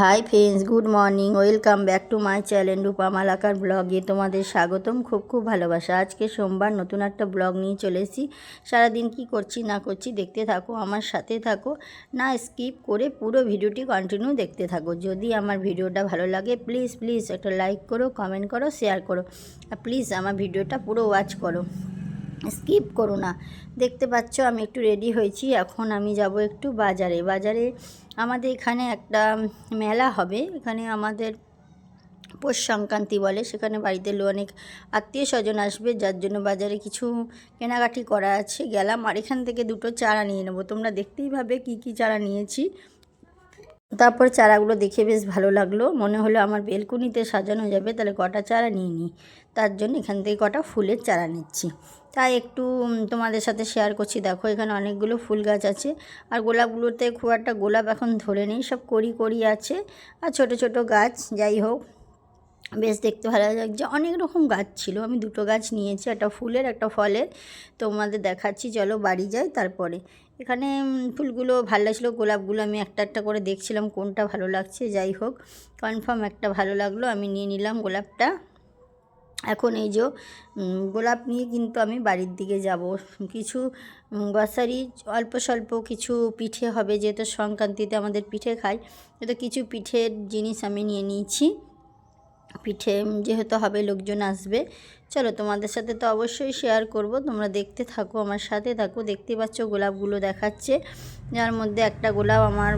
Hi friends good morning welcome back to my channel Rupa Malakar ব্লগে তোমাদের স্বাগতম। খুব খুব ভালোবাসা। আজকে সোমবার নতুন একটা ব্লগ নিয়ে চলে এসেছি। সারাদিন কি করছি, না করছি দেখতে থাকো, আমার সাথে থাকো। না স্কিপ করে পুরো ভিডিওটি কন্টিনিউ দেখতে থাকো। যদি আমার ভিডিওটা ভালো লাগে প্লিজ প্লিজ একটা লাইক করো কমেন্ট করো শেয়ার করো। আর প্লিজ আমার ভিডিওটা পুরো ওয়াচ করো। স্কিপ করো না। দেখতে পাচ্ছ আমি একটু রেডি হয়েছি। এখন আমি যাব একটু বাজারে। বাজারে আমাদের এখানে একটা মেলা হবে। এখানে আমাদের পৌষ সংক্রান্তি বলে। সেখানে বাড়িতে অনেক আত্মীয় স্বজন আসবে। যার জন্য বাজারে কিছু কেনাকাটি করা আছে। গেলাম আর এখান থেকে দুটো চারা নিয়ে নেব। তোমরা দেখতেই ভাবে কি কি চারা নিয়েছি। তারপর চারাগুলো দেখে বেশ ভালো লাগল। মনে হলো আমার বেলকুনিতে সাজানো যাবে, তাহলে কটা চারা নিয়ে নিই। তার জন্য এখান থেকে কটা ফুলের চারা নিচ্ছি। তাই একটু তোমাদের সাথে শেয়ার করছি। দেখো এখানে অনেকগুলো ফুল গাছ আছে। আর গোলাপগুলোতে খুব একটা গোলাপ এখন ধরে নেই, সব করি করি আছে। আর ছোট ছোট গাছ, যাই হোক। বেশ দেখতে ভালো লাগছে। অনেক রকম গাছ ছিল। আমি দুটো গাছ নিয়েছি, একটা ফুলের, একটা ফলের। তোমাদের দেখাচ্ছি, চলো বাড়ি যাই তারপরে। এখানে ফুলগুলো ভালো লাগছিল, গোলাপগুলো আমি একটা একটা করে দেখছিলাম কোনটা ভালো লাগছে, যাই হোক। কনফার্ম একটা ভালো লাগল, আমি নিয়ে নিলাম গোলাপটা। এখন এই যে গোলাপ নিয়ে কিন্তু আমি বাড়ির দিকে যাব। কিছু গ্রসারি অল্প স্বল্প কিছু পিঠে হবে, যেহেতু সংক্রান্তিতে আমাদের পিঠে খাই, তো কিছু পিঠের জিনিস আমি নিয়ে নিয়েছি। পিঠে যেহেতু হবে লোকজন আসবে। চলো তোমাদের সাথে তো অবশ্যই শেয়ার করব। তোমরা দেখতে থাকো, আমার সাথে থাকো। দেখতে পাচ্ছ গোলাপগুলো দেখাচ্ছে। যার মধ্যে একটা গোলাপ আমার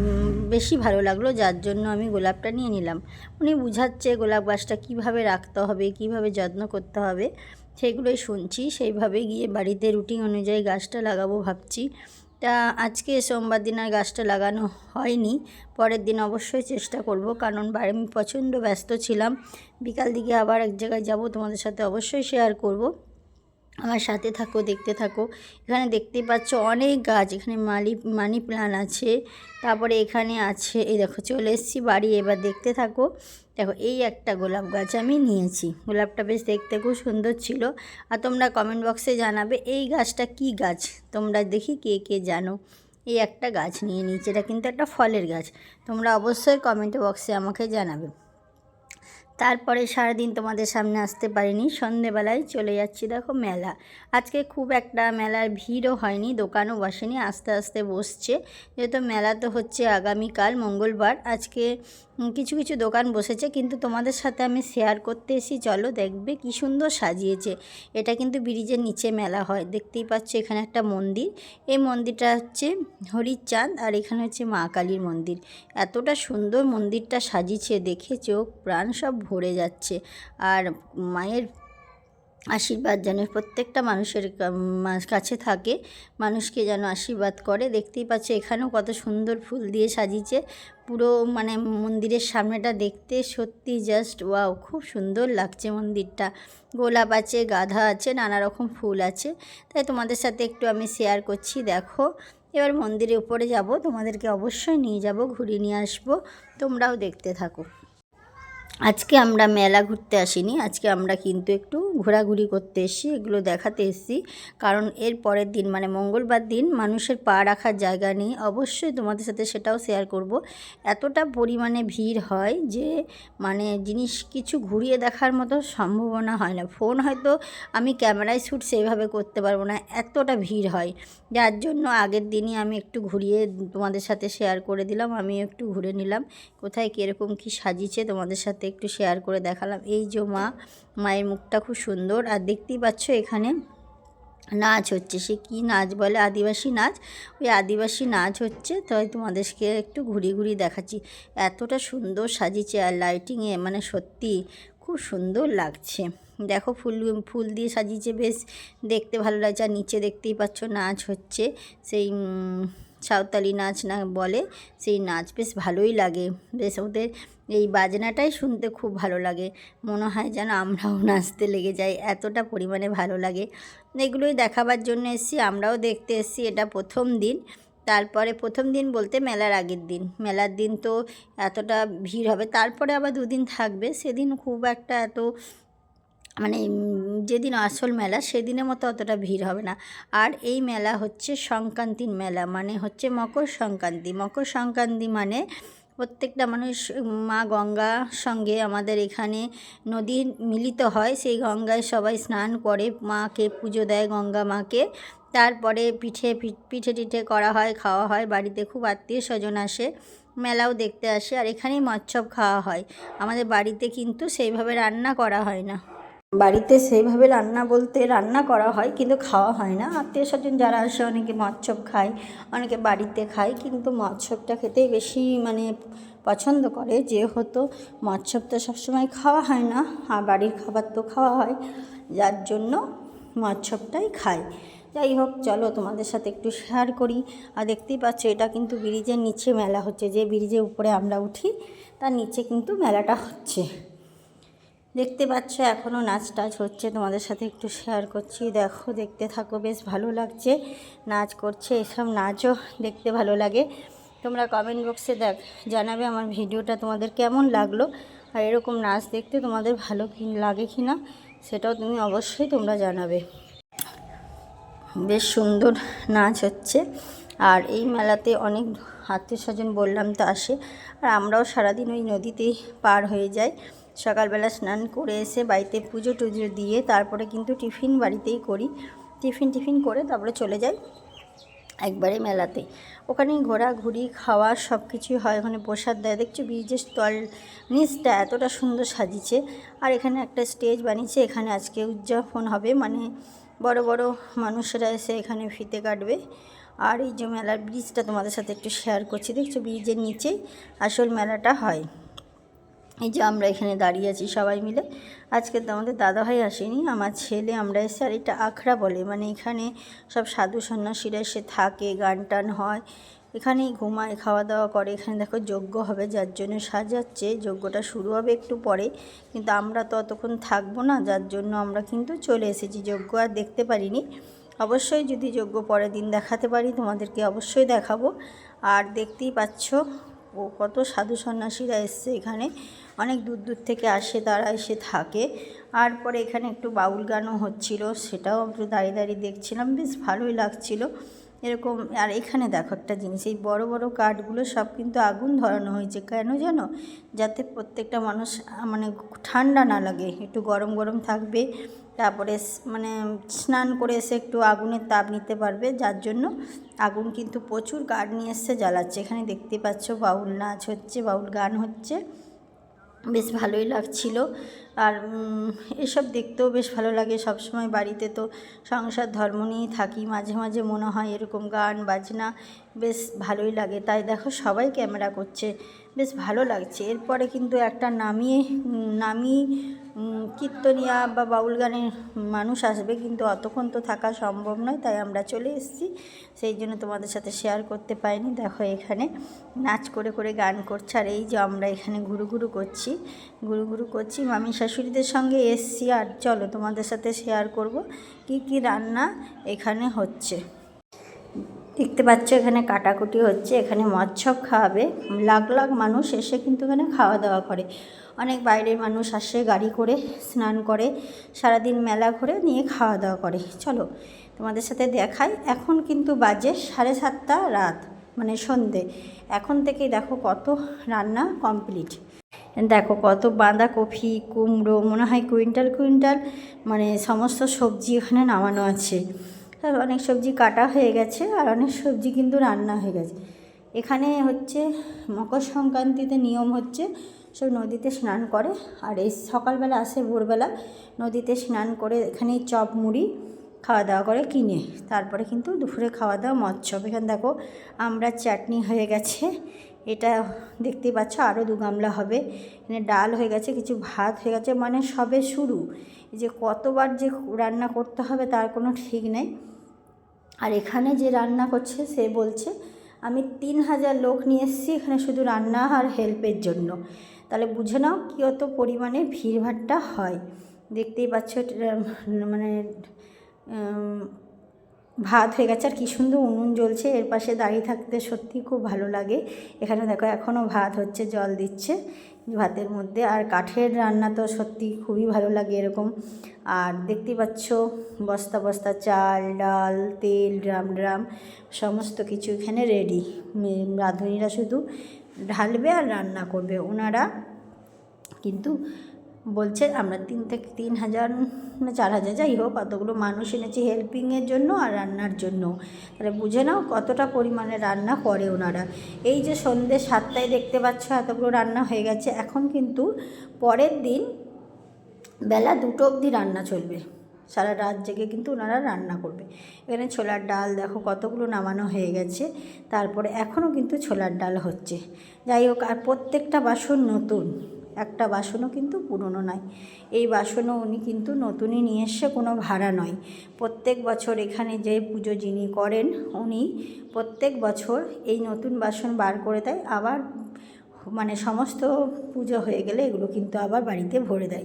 বেশি ভালো লাগল, যার জন্য আমি গোলাপটা নিয়ে নিলাম। উনি বুঝাচ্ছে গোলাপ গাছটা কীভাবে রাখতে হবে, কীভাবে যত্ন করতে হবে। সেগুলোই শুনছি। সেইভাবে গিয়ে বাড়িতে রুটিন অনুযায়ী গাছটা লাগাবো ভাবছি। তা আজকে সোমবার দিন আর গাছটা লাগানো হয়নি। পরের দিন অবশ্যই চেষ্টা করব, কারণ বাড়ি আমি প্রচণ্ড ব্যস্ত ছিলাম। বিকাল দিকে আবার এক জায়গায় যাব, তোমাদের সাথে অবশ্যই শেয়ার করব। আমার সাথে থাকো, দেখতে থাকো। এখানে দেখতেই পাচ্ছ অনেক গাছ, এখানে মালি, মানি প্লান্ট আছে, তারপরে এখানে আছে, এই দেখো চলে এসেছি বাড়ি, এবার দেখতে থাকো। দেখো, এই একটা গোলাপ গাছ আমি নিয়েছি। গোলাপটা বেশ দেখতে খুব সুন্দর ছিল। আর তোমরা কমেন্ট বক্সে জানাবে, এই গাছটা কি গাছ? তোমরা দেখি কে কে জানো। এই একটা গাছ নিয়ে নিয়েছি, এটা কিন্তু একটা ফলের গাছ। তোমরা অবশ্যই কমেন্ট বক্সে আমাকে জানাবে। তারপরে সারাদিন তোমাদের সামনে আসতে পারিনি, সন্ধেবেলায় চলে যাচ্ছি দেখো মেলা। আজকে খুব একটা মেলার ভিড়ও হয়নি, দোকানও বসেনি, আস্তে আস্তে বসছে। যেহেতু মেলা তো হচ্ছে আগামীকাল, মঙ্গলবার, আজকে কিছু কিছু দোকান বসেছে, কিন্তু তোমাদের সাথে আমি শেয়ার করতে এসি চলো দেখবে কি সুন্দর সাজিয়েছে। এটা কিন্তু ব্রিজের নিচে মেলা হয়। দেখতেই পাচ্ছ এখানে একটা মন্দির। এই মন্দিরটা হচ্ছে হরিচাঁদ আর এখানে হচ্ছে মা কালীর মন্দির। এতটা সুন্দর মন্দিরটা সাজিয়েছে, দেখে চোখ, প্রাণ সব ভরে যাচ্ছে। আর মায়ের আশীর্বাদ যেন প্রত্যেকটা মানুষের কাছে থাকে। মানুষকে যেন আশীর্বাদ করে। দেখতেই পাচ্ছে, এখানেও কত সুন্দর ফুল দিয়ে সাজিয়েছে। পুরো মানে মন্দিরের সামনেটা দেখতে সত্যি জাস্ট ওয়াও খুব সুন্দর লাগছে মন্দিরটা। গোলাপ আছে, গাধা আছে, নানা রকম ফুল আছে। তাই তোমাদের সাথে একটু আমি শেয়ার করছি, দেখো। এবার মন্দিরের উপরে যাব, তোমাদেরকে অবশ্যই নিয়ে যাব, ঘুরিয়ে নিয়ে আসব। তোমরাও দেখতে থাকো। আজকে আমরা মেলা ঘুরতে আসিনি, আজকে আমরা কিন্তু একটু ঘোরাঘুরি করতে এসেছি, এগুলো দেখাতে এসেছি। কারণ এর পরের দিন মানে মঙ্গলবার দিন মানুষের পা রাখার জায়গা নেই। অবশ্যই তোমাদের সাথে সেটাও শেয়ার করব। এতটা পরিমাণে ভিড় হয় যে মানে জিনিস কিছু ঘুরিয়ে দেখার মতো সম্ভাবনা হয় না। ফোন হয়তো আমি ক্যামেরায় শ্যুট সেইভাবে করতে পারব না, এতটা ভিড় হয়। যার জন্য আগের দিনই আমি একটু ঘুরিয়ে তোমাদের সাথে শেয়ার করে দিলাম আমি একটু ঘুরে নিলাম। কোথায় কীরকম কী সাজিয়েছে তোমাদের সাথে একটু শেয়ার করে দেখালাম। এই যে মা, মায়ের মুখটা খুব সুন্দর। আর দেখতেই পাচ্ছ এখানে নাচ হচ্ছে। সে কী নাচ বলে? আদিবাসী নাচ। ওই আদিবাসী নাচ হচ্ছে। তাই তোমাদেরকে একটু ঘুরিয়ে ঘুরিয়ে দেখাচ্ছি। এতটা সুন্দর সাজিয়েছে আর লাইটিংয়ে মানে সত্যি খুব সুন্দর লাগছে। দেখো ফুল ফুল দিয়ে সাজিয়েছে। বেশ দেখতে ভালো লাগছে। আর নিচে দেখতেই পাচ্ছ নাচ হচ্ছে। সেই সাঁওতালি নাচ না বলে, সেই নাচ বেশ ভালোই লাগে। বেশ ওদের এই বাজনাটাই শুনতে খুব ভালো লাগে। মনে হয় যেন আমরাও নাচতে লেগে যাই, এতটা পরিমাণে ভালো লাগে। এগুলোই দেখাবার জন্য এসেছি, আমরাও দেখতে এসেছি, এটা প্রথম দিন। তারপরে প্রথম দিন বলতে মেলার আগের দিন। মেলার দিন তো এতটা ভিড় হবে, তারপরে আবার দুদিন থাকবে। সেদিন খুব একটা এত মানে যেদিন আসল মেলা সেদিনের মতো অতটা ভিড় হবে না। আর এই মেলা হচ্ছে সংক্রান্তির মেলা মানে হচ্ছে মকর সংক্রান্তি। মকর সংক্রান্তি মানে প্রত্যেকটা মানুষ, মা গঙ্গা সঙ্গে আমাদের এখানে নদী মিলিত হয়। সেই গঙ্গায় সবাই স্নান করে, মাকে পুজো দেয় গঙ্গা মাকে। তারপরে পিঠে পিঠে টিঠে করা হয়, খাওয়া হয়। বাড়িতে খুব আত্মীয় স্বজন আসে, মেলাও দেখতে আসে। আর এখানেই মচ্ছব খাওয়া হয়। আমাদের বাড়িতে কিন্তু সেইভাবে রান্না করা হয় না। বাড়িতে সেইভাবে রান্না বলতে রান্না করা হয়, কিন্তু খাওয়া হয় না। আত্মীয় স্বজন যারা আসে, অনেকে মৎস্যব খায়, অনেকে বাড়িতে খায়, কিন্তু মৎস্যবটা খেতেই বেশি মানে পছন্দ করে। যেহেতু মৎস্যব তো সবসময় খাওয়া হয় না, আর বাড়ির খাবার তো খাওয়া হয়, যার জন্য মৎস্যবটাই খায়। যাই হোক, চলো তোমাদের সাথে একটু শেয়ার করি। আর দেখতেই পাচ্ছ, এটা কিন্তু ব্রিজের নিচে মেলা হচ্ছে। যে ব্রিজের উপরে আমরা উঠি, তার নিচে কিন্তু মেলাটা হচ্ছে। দেখতে পাচ্ছ এখনও নাচ টাচ হচ্ছে। তোমাদের সাথে একটু শেয়ার করছি। দেখো, দেখতে থাকো, বেশ ভালো লাগছে। নাচ করছে, এসব নাচও দেখতে ভালো লাগে। তোমরা কমেন্ট বক্সে দেখ, জানাবে আমার ভিডিওটা তোমাদের কেমন লাগল। আর এরকম নাচ দেখতে তোমাদের ভালো কি, লাগে কি না, সেটাও তুমি অবশ্যই তোমরা জানাবে। বেশ সুন্দর নাচ হচ্ছে। আর এই মেলাতে অনেক আত্মীয় স্বজন বললাম তো আসে। আর আমরাও সারাদিন ওই নদীতেই পার হয়ে যাই। সকালবেলা স্নান করে এসে বাড়িতে পুজো টুজো দিয়ে তারপরে কিন্তু টিফিন বাড়িতেই করি। টিফিন টিফিন করে তারপরে চলে যাই একবারে মেলাতে। ওখানেই ঘোরাঘুরি, খাওয়া সব কিছুই হয় ওখানে প্রসাদ দেয়। দেখছ ব্রিজের স্টল নিচটা এতটা সুন্দর সাজিয়েছে। আর এখানে একটা স্টেজ বানিয়েছে, এখানে আজকে উদযাপন হবে। মানে বড় বড় মানুষেরা এসে এখানে ফিতে কাটবে। আর এই যে মেলার ব্রিজটা তোমাদের সাথে একটু শেয়ার করছি। দেখছ ব্রিজের নিচেই আসল মেলাটা হয়। এই যে আমরা এখানে দাঁড়িয়ে আছি সবাই মিলে। আজকে তো আমাদের দাদাভাই আসেনি, আমার ছেলে, আমরা এসে আর এটা আখড়া বলে। মানে এখানে সব সাধু সন্ন্যাসীরা এসে থাকে, গান টান হয়, এখানেই ঘুমায় খাওয়া দাওয়া করে। এখানে দেখো যজ্ঞ হবে, যার জন্য সাজাচ্ছে। যজ্ঞটা শুরু হবে একটু পরে, কিন্তু আমরা তো অতক্ষণ থাকব না, যার জন্য আমরা কিন্তু চলে এসেছি। যজ্ঞ আর দেখতে পারিনি। অবশ্যই যদি যজ্ঞ পরের দিন দেখাতে পারি, তোমাদেরকে অবশ্যই দেখাবো। আর দেখতেই পাচ্ছ কত সাধু সন্ন্যাসীরা এসছে এখানে। অনেক দূর দূর থেকে আসে তারা, এসে থাকে। আর পরে এখানে একটু বাউল গানও হচ্ছিল, সেটাও একটু দাঁড়িয়ে দাঁড়িয়ে দেখছিলাম। বেশ ভালোই লাগছিল। এরকম, আর এখানে দেখো একটা জিনিস, এই বড় বড় কাঠগুলো সব কিন্তু আগুন ধরানো হয়েছে। কেন জানো? যাতে প্রত্যেকটা মানুষ মানে ঠান্ডা না লাগে, একটু গরম গরম থাকবে। তারপরে মানে স্নান করে এসে একটু আগুনের তাপ নিতে পারবে, যার জন্য আগুন কিন্তু প্রচুর কাঠ নিয়ে এসছে জ্বালাচ্ছে। এখানে দেখতে পাচ্ছ বাউল নাচ হচ্ছে, বাউল গান হচ্ছে। বেশ ভালোই লাগছিল। আর এসব দেখতেও বেশ ভালো লাগে। সব সময় বাড়িতে তো সংসার ধর্ম নিয়েই থাকি। মাঝে মাঝে মনে হয় এরকম গান, বাজনা বেশ ভালোই লাগে। তাই দেখো সবাই ক্যামেরা করছে। বেশ ভালো লাগছে। এরপরে কিন্তু একটা নামিয়ে নামি কীর্তনিয়া বা বাউল গানের মানুষ আসবে। কিন্তু অতক্ষণ তো থাকা সম্ভব নয়, তাই আমরা চলে এসেছি। সেই জন্য তোমাদের সাথে শেয়ার করতে পারিনি। দেখো এখানে নাচ করে করে গান করছে। আর এই যে আমরা এখানে ঘুরু ঘুরু করছি, ঘুরু ঘুরু করছি। মামি শাশুড়িদের সঙ্গে এসছি। আর চলো তোমাদের সাথে শেয়ার করব কি কি রান্না এখানে হচ্ছে। দেখতে পাচ্ছ এখানে কাটাকুটি হচ্ছে, এখানে মৎস্যব খাওয়াবে। লাখ লাখ মানুষ এসে কিন্তু এখানে খাওয়া দাওয়া করে। অনেক বাইরের মানুষ আসে গাড়ি করে, স্নান করে, সারাদিন মেলা ঘুরে নিয়ে খাওয়া দাওয়া করে। চলো তোমাদের সাথে দেখাই, এখন কিন্তু বাজে সাড়ে সাতটা রাত মানে সন্ধে। এখন থেকেই দেখো কত রান্না কমপ্লিট। দেখো কত বাঁধাকপি, কুমড়ো, মনে হয় কুইন্টাল কুইন্টাল মানে সমস্ত সবজি এখানে নামানো আছে। অনেক সবজি কাটা হয়ে গেছে আর অনেক সবজি কিন্তু রান্না হয়ে গেছে। এখানে হচ্ছে মকর সংক্রান্তিতে নিয়ম হচ্ছে সব নদীতে স্নান করে আর এই সকালবেলা আসে ভোরবেলা নদীতে স্নান করে এখানে চপ, মুড়ি খাওয়া দাওয়া করে কিনে। তারপরে কিন্তু দুপুরে খাওয়া দাওয়া মৎস্য এখানে দেখো আমরা চাটনি হয়ে গেছে। এটা দেখতেই পাচ্ছ আরও দু গামলা হবে। এখানে ডাল হয়ে গেছে, কিছু ভাত হয়ে গেছে। মানে সবে শুরু। যে কতবার যে রান্না করতে হবে তার কোনো ঠিক নেই। আর এখানে যে রান্না করছে সে বলছে, আমি তিন হাজার লোক নিয়ে এসেছি, এখানে শুধু রান্না আর হেল্পের জন্য। তাহলে বুঝে নাও কি অত পরিমাণে ভিড়ভাড়টা হয়। দেখতেই পাচ্ছ মানে ভাত হয়ে গেছে। আর কী সুন্দর উনুন জ্বলছে, এর পাশে দাঁড়িয়ে থাকতে সত্যি খুব ভালো লাগে। এখানে দেখো এখনও ভাত হচ্ছে, জল দিচ্ছে ভাতের মধ্যে। আর কাঠের রান্না তো সত্যি খুবই ভালো লাগে এরকম। আর দেখতেই পাচ্ছ, বস্তা বস্তা চাল, ডাল, তেল, ড্রাম ড্রাম, সমস্ত কিছু এখানে রেডি রাঁধুনিরা শুধু ঢালবে আর রান্না করবে। ওনারা কিন্তু বলছে, আমরা তিন থেকে তিন হাজার না চার হাজার, যাই হোক কতগুলো মানুষ এনেছি হেল্পিংয়ের জন্য আর রান্নার জন্য। তাহলে বুঝে নাও কতটা পরিমাণে রান্না করে ওনারা। এই যে সন্ধ্যে সাতটায় দেখতে পাচ্ছ, এতগুলো রান্না হয়ে গেছে। এখন কিন্তু পরের দিন বেলা দুটো অবধি রান্না চলবে। সারা রাত জেগে কিন্তু ওনারা রান্না করবে। এখানে ছোলার ডাল, দেখো কতগুলো নামানো হয়ে গেছে। তারপরে এখনও কিন্তু ছোলার ডাল হচ্ছে। যাই হোক, আর প্রত্যেকটা বাসন নতুন। একটা বাসনও কিন্তু পুরনো নয়। এই বাসনও উনি কিন্তু নতুনই নিয়ে এসে কোনো ভাড়া নয়। প্রত্যেক বছর এখানে যে পুজো যিনি করেন, উনি প্রত্যেক বছর এই নতুন বাসন বার করে দেয়। আবার মানে সমস্ত পুজো হয়ে গেলে এগুলো কিন্তু আবার বাড়িতে ভরে দেয়।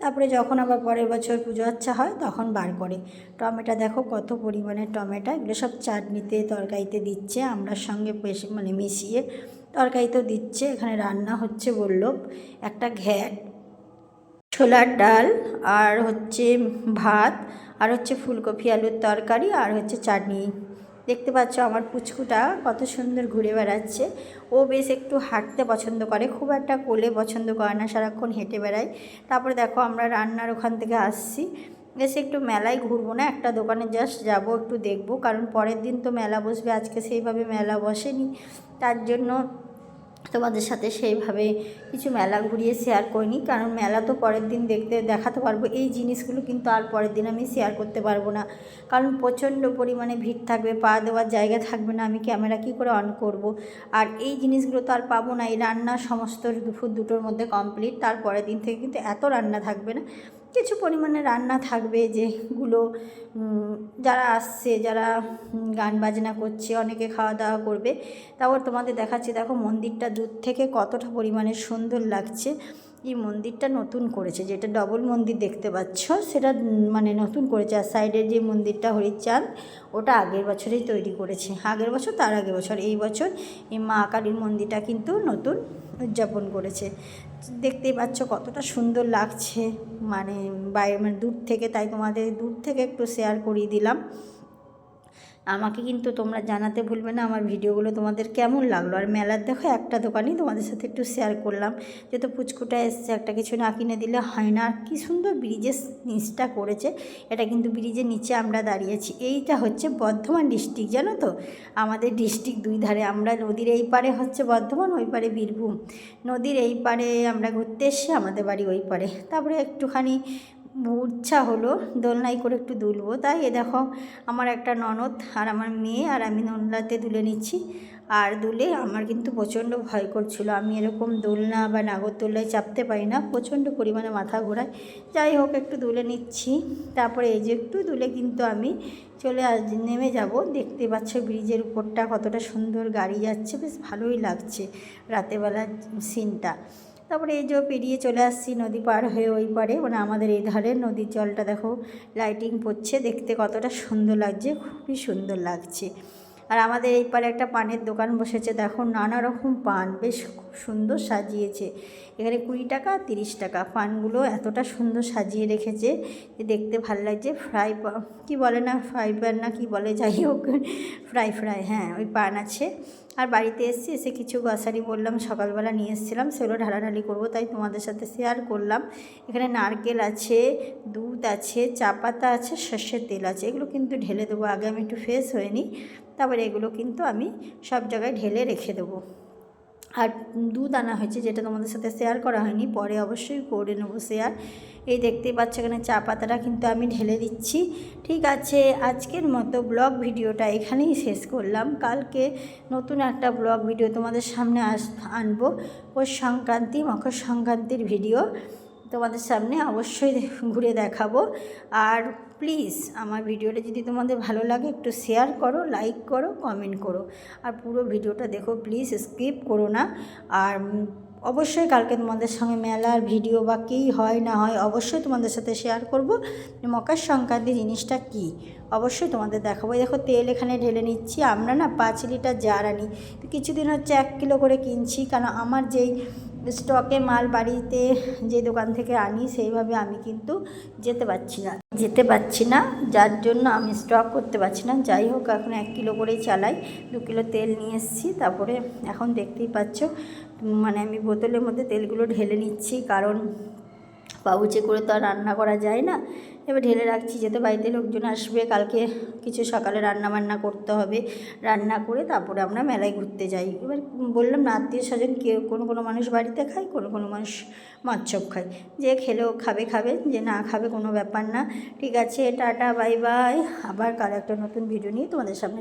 তারপরে যখন আবার পরের বছর পুজো আচ্ছা হয়, তখন বার করে। টমেটো দেখো কত পরিমাণে টমেটো, এগুলো সব চাটনিতে, তরকারিতে দিচ্ছে। আমরার সঙ্গে বেশি মানে মিশিয়ে তরকারিতেও দিচ্ছে, এখানে রান্না হচ্ছে বলল একটা ঘ্যাট, ছোলার ডাল, আর হচ্ছে ভাত, আর হচ্ছে ফুলকপি আলুর তরকারি, আর হচ্ছে চাটনি। দেখতে পাচ্ছ আমার পুচকুটা কত সুন্দর ঘুরে বেড়াচ্ছে। ও বেশ একটু হাঁটতে পছন্দ করে, খুব একটা কোলে পছন্দ করে না, সারাক্ষণ হেঁটে বেড়ায়। তারপরে দেখো আমরা রান্নার ওখান থেকে আসছি। এসে একটু মেলায় ঘুরবো না, একটা দোকানে জাস্ট যাব, একটু দেখব, কারণ পরের দিন তো মেলা বসবে, আজকে সেইভাবে মেলা বসেনি, তার জন্য তোমাদের সাথে সেইভাবে কিছু মেলা ঘুরিয়ে শেয়ার করিনি, কারণ মেলা তো পরের দিন দেখতে দেখাতে পারব, এই জিনিসগুলো কিন্তু আর পরের দিন আমি শেয়ার করতে পারব না, কারণ প্রচণ্ড পরিমাণে ভিড় থাকবে, পা দেওয়ার জায়গা থাকবে না, আমি ক্যামেরা কী করে অন করব, আর এই জিনিসগুলো তো আর পাবো না, এই রান্না সমস্ত দুপুর দুটোর মধ্যে কমপ্লিট তার পরের দিন থেকে কিন্তু এত রান্না থাকবে না কিছু পরিমাণে রান্না থাকবে যেগুলো যারা আসছে, যারা গান বাজনা করছে, অনেকে খাওয়া দাওয়া করবে। তারপর তোমাদের দেখাচ্ছি, দেখো মন্দিরটা দূর থেকে কতটা পরিমাণে সুন্দর লাগছে। এই মন্দিরটা নতুন করেছে, যেটা ডবল মন্দির দেখতে পাচ্ছ, সেটা মানে নতুন করেছে, আর সাইডের যে মন্দিরটা হরিচাঁদ, ওটা আগের বছরেই তৈরি করেছে। আগের বছর, তার আগের বছর, এই বছর এই মা কালীর মন্দিরটা কিন্তু নতুন উদযাপন করেছে। দেখতেই পাচ্ছ কতটা সুন্দর লাগছে মানে বাইরে মানে দূর থেকে, তাই তোমাদের দূর থেকে একটু শেয়ার করিয়ে দিলাম। আমাকে কিন্তু তোমরা জানাতে ভুলবে না আমার ভিডিওগুলো তোমাদের কেমন লাগল। আর মেলার দেখো একটা দোকানই তোমাদের সাথে একটু শেয়ার করলাম। যেহেতু পুচকুটা এসছে, একটা কিছু না কিনে দিলে হয় না। আর কী সুন্দর ব্রিজের নিচটা করেছে। এটা কিন্তু ব্রিজের নিচে আমরা দাঁড়িয়েছি এইটা হচ্ছে বর্ধমান ডিস্ট্রিক্ট জানো তো? আমাদের ডিস্ট্রিক্ট দুই ধারে। আমরা নদীর এই পারে হচ্ছে বর্ধমান, ওই পারে বীরভূম। নদীর এই পারে আমরা ঘুরতে এসে আমাদের বাড়ি ওই পারে তারপরে একটুখানি ইচ্ছা হলো, দোলনায় করে একটু দুলবো। তাই এ দেখো, আমার একটা ননদ আর আমার মেয়ে আর আমি দোলনাতে দুলে নিচ্ছি। আর দুলে আমার কিন্তু প্রচণ্ড ভয় করছিল। আমি এরকম দোলনা বা নাগরদোলনায় চাপতে পারি না, প্রচণ্ড পরিমাণে মাথা ঘোরায়। যাই হোক, একটু দুলে নিচ্ছি। তারপরে এই যে একটু দুলে কিন্তু আমি চলে আস নেমে যাব। দেখতে পাচ্ছ ব্রিজের উপরটা কতটা সুন্দর গাড়ি যাচ্ছে, বেশ ভালোই লাগছে রাতেবেলার সিনটা তারপরে এই যে পেরিয়ে চলে আসছি নদী পার হয়ে ওই পারে মানে আমাদের এই ধারে। নদীর জলটা দেখো লাইটিং পড়ছে দেখতে কতটা সুন্দর লাগছে, খুবই সুন্দর লাগছে। আর আমাদের এই পারে একটা পানের দোকান বসেছে, দেখো নানা রকম পান, বেশ খুব সুন্দর সাজিয়েছে। এখানে কুড়ি টাকা, তিরিশ টাকা। পানগুলো এতটা সুন্দর সাজিয়ে রেখেছে যে দেখতে ভালো লাগছে। ফ্রাই কি বলে না ফ্রাই প্যান না কি বলে, যাই হোক, ফ্রাই ফ্রাই হ্যাঁ ওই পান আছে। আর বাড়িতে এসেছি, এসে কিছু গ্রসারি বললাম, সকালবেলা নিয়ে এসেছিলাম, সেগুলো ঢালাঢালি করব, তাই তোমাদের সাথে শেয়ার করলাম। এখানে নারকেল আছে, দুধ আছে, চা পাতা আছে, সর্ষের তেল আছে, এগুলো কিন্তু ঢেলে দেবো, আগে আমি একটু ফ্রেশ হয়ে নিই। তারপরে এগুলো কিন্তু আমি সব জায়গায় ঢেলে রেখে দেবো। আর দুধ আনা হয়েছে যেটা তোমাদের সাথে শেয়ার করা হয়নি, পরে অবশ্যই করে নেব শেয়ার এই দেখতেই পাচ্ছ এখানে চা পাতাটা কিন্তু আমি ঢেলে দিচ্ছি। ঠিক আছে, আজকের মতো ব্লগ ভিডিওটা এখানেই শেষ করলাম। কালকে নতুন একটা ব্লগ ভিডিও তোমাদের সামনে আস, আনব। পৌষ সংক্রান্তি, মকর সংক্রান্তির ভিডিও তোমাদের সামনে অবশ্যই ঘুরে দেখাবো। আর প্লিজ আমার ভিডিওটা যদি তোমাদের ভালো লাগে একটু শেয়ার করো লাইক করো কমেন্ট করো। আর পুরো ভিডিওটা দেখো প্লিজ স্কিপ করো না। আর অবশ্যই কালকে তোমাদের সঙ্গে মেলার ভিডিও বা কী হয় না হয় অবশ্যই তোমাদের সাথে শেয়ার করব। মকর সংক্রান্তি জিনিসটা কি? অবশ্যই তোমাদের দেখাবো। দেখো তেল এখানে ঢেলে নিচ্ছি। আমরা না পাঁচ লিটার জার আনি। কিছুদিন হচ্ছে এক কিলো করে কিনছি। কারণ আমার যেই স্টকে মাল বাড়িতে যে দোকান থেকে আনি, সেইভাবে আমি কিন্তু যেতে পারছি না। যেতে পারছি না, যার জন্য আমি স্টক করতে পারছি না। যাই হোক, এখন এক কিলো করেই চালাই, দু কিলো তেল নিয়ে এসেছি। তারপরে এখন দেখতেই পাচ্ছ মানে আমি বোতলের মধ্যে তেলগুলো ঢেলে নিচ্ছি, কারণ পাউচে করে তো আর রান্না করা যায় না। এবার ঢেলে রাখছি যেতে বাড়িতে লোকজন আসবে। কালকে কিছু সকালে রান্না বান্না করতে হবে। রান্না করে তারপরে আমরা মেলায় ঘুরতে যাই। এবার বললাম না, আত্মীয় স্বজন কেউ কোনো কোনো মানুষ বাড়িতে খায়, কোনো কোনো মানুষ মাছচপ খায়। যে খেলেও খাবে খাবে, যে না খাবে কোনো ব্যাপার না। ঠিক আছে, টাটা, বাই বাই। আবার কাল একটা নতুন ভিডিও নিয়ে তোমাদের সামনে